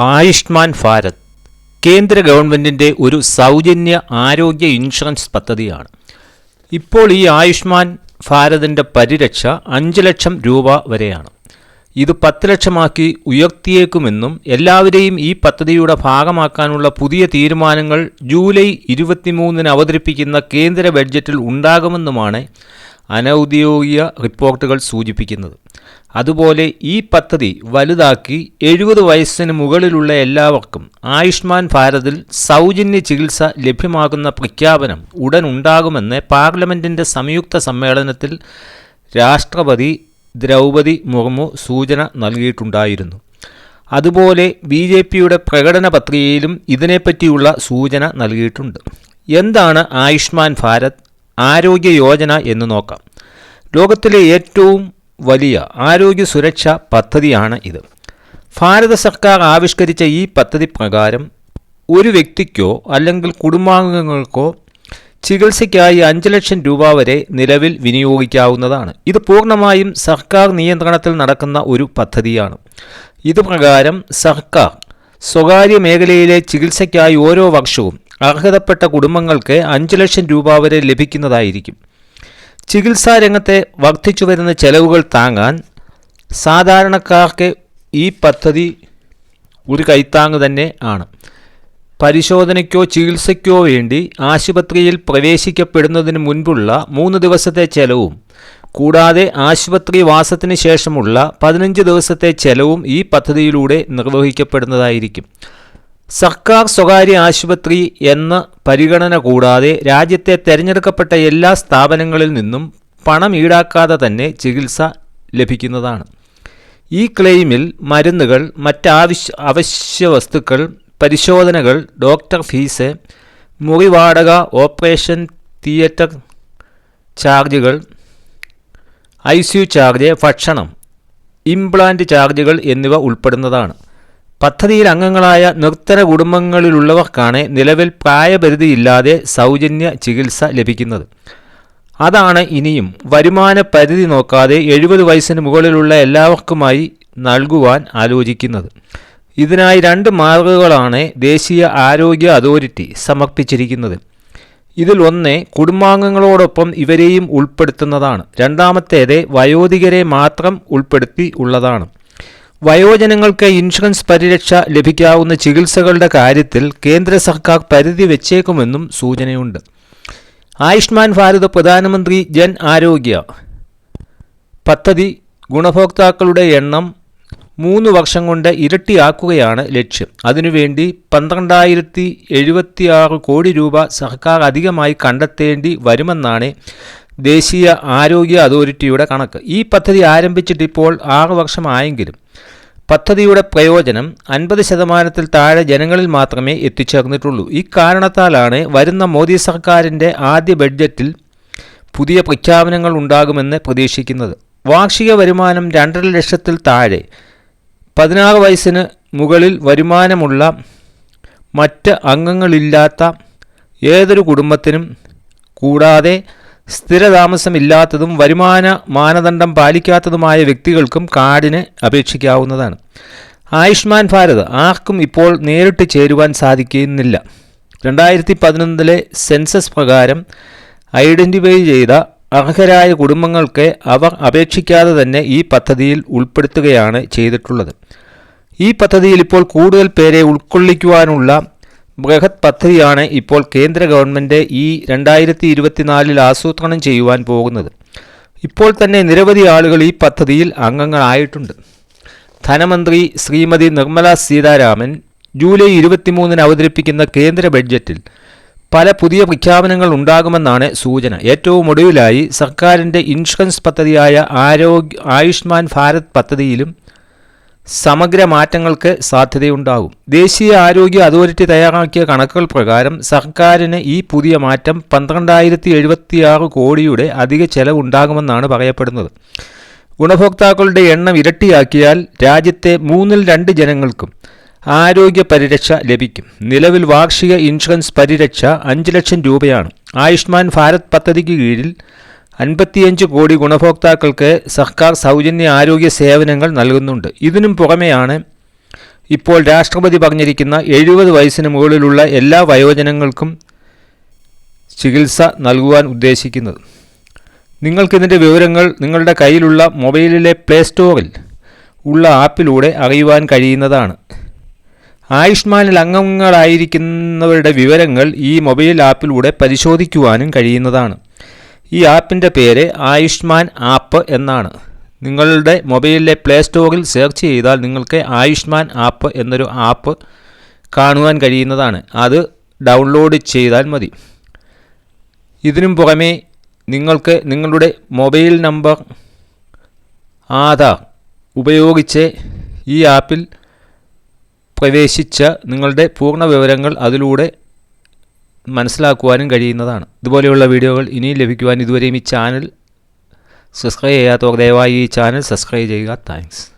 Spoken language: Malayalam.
ആയുഷ്മാൻ ഭാരത് കേന്ദ്ര ഗവൺമെന്റിന്റെ ഒരു സൗജന്യ ആരോഗ്യ ഇൻഷുറൻസ് പദ്ധതിയാണ്. ഇപ്പോൾ ഈ ആയുഷ്മാൻ ഭാരതിന്റെ പരിരക്ഷ അഞ്ച് ലക്ഷം രൂപ വരെയാണ്. ഇത് പത്ത് ലക്ഷമാക്കി ഉയർത്തിയേക്കുമെന്നും എല്ലാവരെയും ഈ പദ്ധതിയുടെ ഭാഗമാക്കാനുള്ള പുതിയ തീരുമാനങ്ങൾ ജൂലൈ ഇരുപത്തിമൂന്നിന് അവതരിപ്പിക്കുന്ന കേന്ദ്ര ബഡ്ജറ്റിൽ ഉണ്ടാകുമെന്നുമാണ് അനൗദ്യോഗിക റിപ്പോർട്ടുകൾ സൂചിപ്പിക്കുന്നത്. അതുപോലെ ഈ പദ്ധതി വലുതാക്കി എഴുപത് വയസ്സിന് മുകളിലുള്ള എല്ലാവർക്കും ആയുഷ്മാൻ ഭാരതിൽ സൗജന്യ ചികിത്സ ലഭ്യമാകുന്ന പ്രഖ്യാപനം ഉടൻ ഉണ്ടാകുമെന്ന് പാർലമെന്റിന്റെ സംയുക്ത സമ്മേളനത്തിൽ രാഷ്ട്രപതി ദ്രൗപതി മുർമു സൂചന നൽകിയിട്ടുണ്ടായിരുന്നു. അതുപോലെ ബി ജെ പിയുടെ പ്രകടന പത്രികയിലും ഇതിനെപ്പറ്റിയുള്ള സൂചന നൽകിയിട്ടുണ്ട്. എന്താണ് ആയുഷ്മാൻ ഭാരത്? ആരോഗ്യ യോജന എന്ന് നോക്കാം. ലോകത്തിലെ ഏറ്റവും വലിയ ആരോഗ്യ സുരക്ഷാ പദ്ധതിയാണ് ഇത്. ഭാരത സർക്കാർ ആവിഷ്കരിച്ച ഈ പദ്ധതി പ്രകാരം ഒരു വ്യക്തിക്കോ അല്ലെങ്കിൽ കുടുംബാംഗങ്ങൾക്കോ ചികിത്സയ്ക്കായി അഞ്ച് ലക്ഷം രൂപ വരെ നിലവിൽ വിനിയോഗിക്കാവുന്നതാണ്. ഇത് പൂർണമായും സർക്കാർ നിയന്ത്രണത്തിൽ നടക്കുന്ന ഒരു പദ്ധതിയാണ്. ഇതുപ്രകാരം സർക്കാർ സ്വകാര്യ മേഖലയിലെ ചികിത്സയ്ക്കായി ഓരോ വർഷവും അർഹതപ്പെട്ട കുടുംബങ്ങൾക്ക് അഞ്ച് ലക്ഷം രൂപ വരെ ലഭിക്കുന്നതായിരിക്കും. ചികിത്സാ രംഗത്തെ വർദ്ധിച്ചു വരുന്ന ചെലവുകൾ താങ്ങാൻ സാധാരണക്കാർക്ക് ഈ പദ്ധതി ഒരു കൈത്താങ് തന്നെ ആണ്. പരിശോധനയ്ക്കോ ചികിത്സയ്ക്കോ വേണ്ടി ആശുപത്രിയിൽ പ്രവേശിക്കപ്പെടുന്നതിന് മുൻപുള്ള മൂന്ന് ദിവസത്തെ ചെലവും കൂടാതെ ആശുപത്രി വാസത്തിന് ശേഷമുള്ള പതിനഞ്ച് ദിവസത്തെ ചെലവും ഈ പദ്ധതിയിലൂടെ നിർവഹിക്കപ്പെടുന്നതായിരിക്കും. സർക്കാർ സ്വകാര്യ ആശുപത്രി എന്ന പരിഗണന കൂടാതെ രാജ്യത്തെ തെരഞ്ഞെടുക്കപ്പെട്ട എല്ലാ സ്ഥാപനങ്ങളിൽ നിന്നും പണം ഈടാക്കാതെ തന്നെ ചികിത്സ ലഭിക്കുന്നതാണ്. ഈ ക്ലെയിമിൽ മരുന്നുകൾ മറ്റാവശ്യ അവശ്യ വസ്തുക്കൾ പരിശോധനകൾ ഡോക്ടർ ഫീസ് മുറിവാടക ഓപ്പറേഷൻ തിയേറ്റർ ചാർജുകൾ ഐ സി യു ചാർജ് ഭക്ഷണം ഇംപ്ലാന്റ് ചാർജുകൾ എന്നിവ ഉൾപ്പെടുന്നതാണ്. പദ്ധതിയിൽ അംഗങ്ങളായ നിർത്തന കുടുംബങ്ങളിലുള്ളവർക്കാണ് നിലവിൽ പ്രായപരിധിയില്ലാതെ സൗജന്യ ചികിത്സ ലഭിക്കുന്നത്. അതാണ് ഇനിയും വരുമാന പരിധി നോക്കാതെ എഴുപത് വയസ്സിന് മുകളിലുള്ള എല്ലാവർക്കുമായി നൽകുവാൻ ആലോചിക്കുന്നത്. ഇതിനായി രണ്ട് മാർഗങ്ങളാണ് ദേശീയ ആരോഗ്യ അതോറിറ്റി സമർപ്പിച്ചിരിക്കുന്നത്. ഇതിൽ ഒന്ന് കുടുംബാംഗങ്ങളോടൊപ്പം ഇവരെയും ഉൾപ്പെടുത്തുന്നതാണ്. രണ്ടാമത്തേത് വയോധികരെ മാത്രം ഉൾപ്പെടുത്തി ഉള്ളതാണ്. വയോജനങ്ങൾക്ക് ഇൻഷുറൻസ് പരിരക്ഷ ലഭിക്കാവുന്ന ചികിത്സകളുടെ കാര്യത്തിൽ കേന്ദ്ര സർക്കാർ പരിധി വെച്ചേക്കുമെന്നും സൂചനയുണ്ട്. ആയുഷ്മാൻ ഭാരത് പ്രധാനമന്ത്രി ജൻ ആരോഗ്യ പദ്ധതി ഗുണഭോക്താക്കളുടെ എണ്ണം മൂന്ന് വർഷം കൊണ്ട് ഇരട്ടിയാക്കുകയാണ് ലക്ഷ്യം. അതിനുവേണ്ടി പന്ത്രണ്ടായിരത്തി എഴുപത്തിയാറ് കോടി രൂപ സർക്കാർ അധികമായി കണ്ടെത്തേണ്ടി വരുമെന്നാണ് ദേശീയ ആരോഗ്യ അതോറിറ്റിയുടെ കണക്ക്. ഈ പദ്ധതി ആരംഭിച്ചിട്ടിപ്പോൾ ആറ് വർഷമായെങ്കിലും പദ്ധതിയുടെ പ്രയോജനം അൻപത് ശതമാനത്തിൽ താഴെ ജനങ്ങളിൽ മാത്രമേ എത്തിച്ചേർന്നിട്ടുള്ളൂ. ഇക്കാരണത്താലാണ് കാരണത്താലാണ് വരുന്ന മോദി സർക്കാരിന്റെ ആദ്യ ബഡ്ജറ്റിൽ പുതിയ പ്രഖ്യാപനങ്ങൾ ഉണ്ടാകുമെന്ന് പ്രതീക്ഷിക്കുന്നത്. വാർഷിക വരുമാനം രണ്ടര ലക്ഷത്തിൽ താഴെ പതിനാറ് വയസ്സിന് മുകളിൽ വരുമാനമുള്ള മറ്റ് അംഗങ്ങളില്ലാത്ത ഏതൊരു കുടുംബത്തിനും കൂടാതെ സ്ഥിരതാമസമില്ലാത്തതും വരുമാന മാനദണ്ഡം പാലിക്കാത്തതുമായ വ്യക്തികൾക്കും കാർഡിന് അപേക്ഷിക്കാവുന്നതാണ്. ആയുഷ്മാൻ ഭാരത് ആർക്കും ഇപ്പോൾ നേരിട്ട് ചേരുവാൻ സാധിക്കുന്നില്ല. രണ്ടായിരത്തി പതിനൊന്നിലെ സെൻസസ് പ്രകാരം ഐഡന്റിഫൈ ചെയ്ത അർഹരായ കുടുംബങ്ങൾക്ക് അവർ അപേക്ഷിക്കാതെ തന്നെ ഈ പദ്ധതിയിൽ ഉൾപ്പെടുത്തുകയാണ് ചെയ്തിട്ടുള്ളത്. ഈ പദ്ധതിയിൽ ഇപ്പോൾ കൂടുതൽ പേരെ ഉൾക്കൊള്ളിക്കുവാനുള്ള ബൃഹത് പദ്ധതിയാണ് ഇപ്പോൾ കേന്ദ്ര ഗവൺമെന്റ് ഈ രണ്ടായിരത്തി ഇരുപത്തിനാലിൽ ആസൂത്രണം ചെയ്യുവാൻ പോകുന്നത്. ഇപ്പോൾ തന്നെ നിരവധി ആളുകൾ ഈ പദ്ധതിയിൽ അംഗങ്ങളായിട്ടുണ്ട്. ധനമന്ത്രി ശ്രീമതി നിർമ്മല സീതാരാമൻ ജൂലൈ ഇരുപത്തിമൂന്നിന് അവതരിപ്പിക്കുന്ന കേന്ദ്ര ബഡ്ജറ്റിൽ പല പുതിയ പ്രഖ്യാപനങ്ങൾ ഉണ്ടാകുമെന്നാണ് സൂചന. ഏറ്റവും ഒടുവിലായി സർക്കാരിന്റെ ഇൻഷുറൻസ് പദ്ധതിയായ ആരോഗ്യ ആയുഷ്മാൻ ഭാരത് പദ്ധതിയിലും സമഗ്ര മാറ്റങ്ങൾക്ക് സാധ്യതയുണ്ടാകും. ദേശീയ ആരോഗ്യ അതോറിറ്റി തയ്യാറാക്കിയ കണക്കുകൾ പ്രകാരം സർക്കാരിന് ഈ പുതിയ മാറ്റം പന്ത്രണ്ടായിരത്തി എഴുപത്തിയാറ് കോടിയുടെ അധിക ചെലവുണ്ടാകുമെന്നാണ് പറയപ്പെടുന്നത്. ഗുണഭോക്താക്കളുടെ എണ്ണം ഇരട്ടിയാക്കിയാൽ രാജ്യത്തെ മൂന്നിൽ രണ്ട് ജനങ്ങൾക്കും ആരോഗ്യ പരിരക്ഷ ലഭിക്കും. നിലവിൽ വാർഷിക ഇൻഷുറൻസ് പരിരക്ഷ അഞ്ച് ലക്ഷം രൂപയാണ്. ആയുഷ്മാൻ ഭാരത് പദ്ധതിക്ക് കീഴിൽ അൻപത്തിയഞ്ച് കോടി ഗുണഭോക്താക്കൾക്ക് സർക്കാർ സൗജന്യ ആരോഗ്യ സേവനങ്ങൾ നൽകുന്നുണ്ട്. ഇതിനും പുറമെയാണ് ഇപ്പോൾ രാഷ്ട്രപതി പറഞ്ഞിരിക്കുന്ന എഴുപത് വയസ്സിന് മുകളിലുള്ള എല്ലാ വയോജനങ്ങൾക്കും ചികിത്സ നൽകുവാൻ ഉദ്ദേശിക്കുന്നത്. നിങ്ങൾക്കിതിന്റെ വിവരങ്ങൾ നിങ്ങളുടെ കയ്യിലുള്ള മൊബൈലിലെ പ്ലേ സ്റ്റോറിൽ ഉള്ള ആപ്പിലൂടെ അറിയുവാൻ കഴിയുന്നതാണ്. ആയുഷ്മാനിൽ അംഗങ്ങളായിരിക്കുന്നവരുടെ വിവരങ്ങൾ ഈ മൊബൈൽ ആപ്പിലൂടെ പരിശോധിക്കുവാനും കഴിയുന്നതാണ്. ഈ ആപ്പിന്റെ പേര് ആയുഷ്മാൻ ആപ്പ് എന്നാണ്. നിങ്ങളുടെ മൊബൈലിലെ പ്ലേ സ്റ്റോറിൽ സെർച്ച് ചെയ്താൽ നിങ്ങൾക്ക് ആയുഷ്മാൻ ആപ്പ് എന്നൊരു ആപ്പ് കാണുവാൻ കഴിയുന്നതാണ്. അത് ഡൗൺലോഡ് ചെയ്താൽ മതി. ഇതിനും പുറമേ നിങ്ങൾക്ക് നിങ്ങളുടെ മൊബൈൽ നമ്പർ ആധാർ ഉപയോഗിച്ച് ഈ ആപ്പിൽ പ്രവേശിച്ച നിങ്ങളുടെ പൂർണ വിവരങ്ങൾ അതിലൂടെ മനസ്സിലാക്കുവാനും കഴിയുന്നതാണ്. ഇതുപോലെയുള്ള വീഡിയോകൾ ഇനിയും ലഭിക്കുവാൻ ഇതുവരെയും ഈ ചാനൽ സബ്സ്ക്രൈബ് ചെയ്യാത്തവർ ദയവായി ഈ ചാനൽ സബ്സ്ക്രൈബ് ചെയ്യുക. താങ്ക്സ്.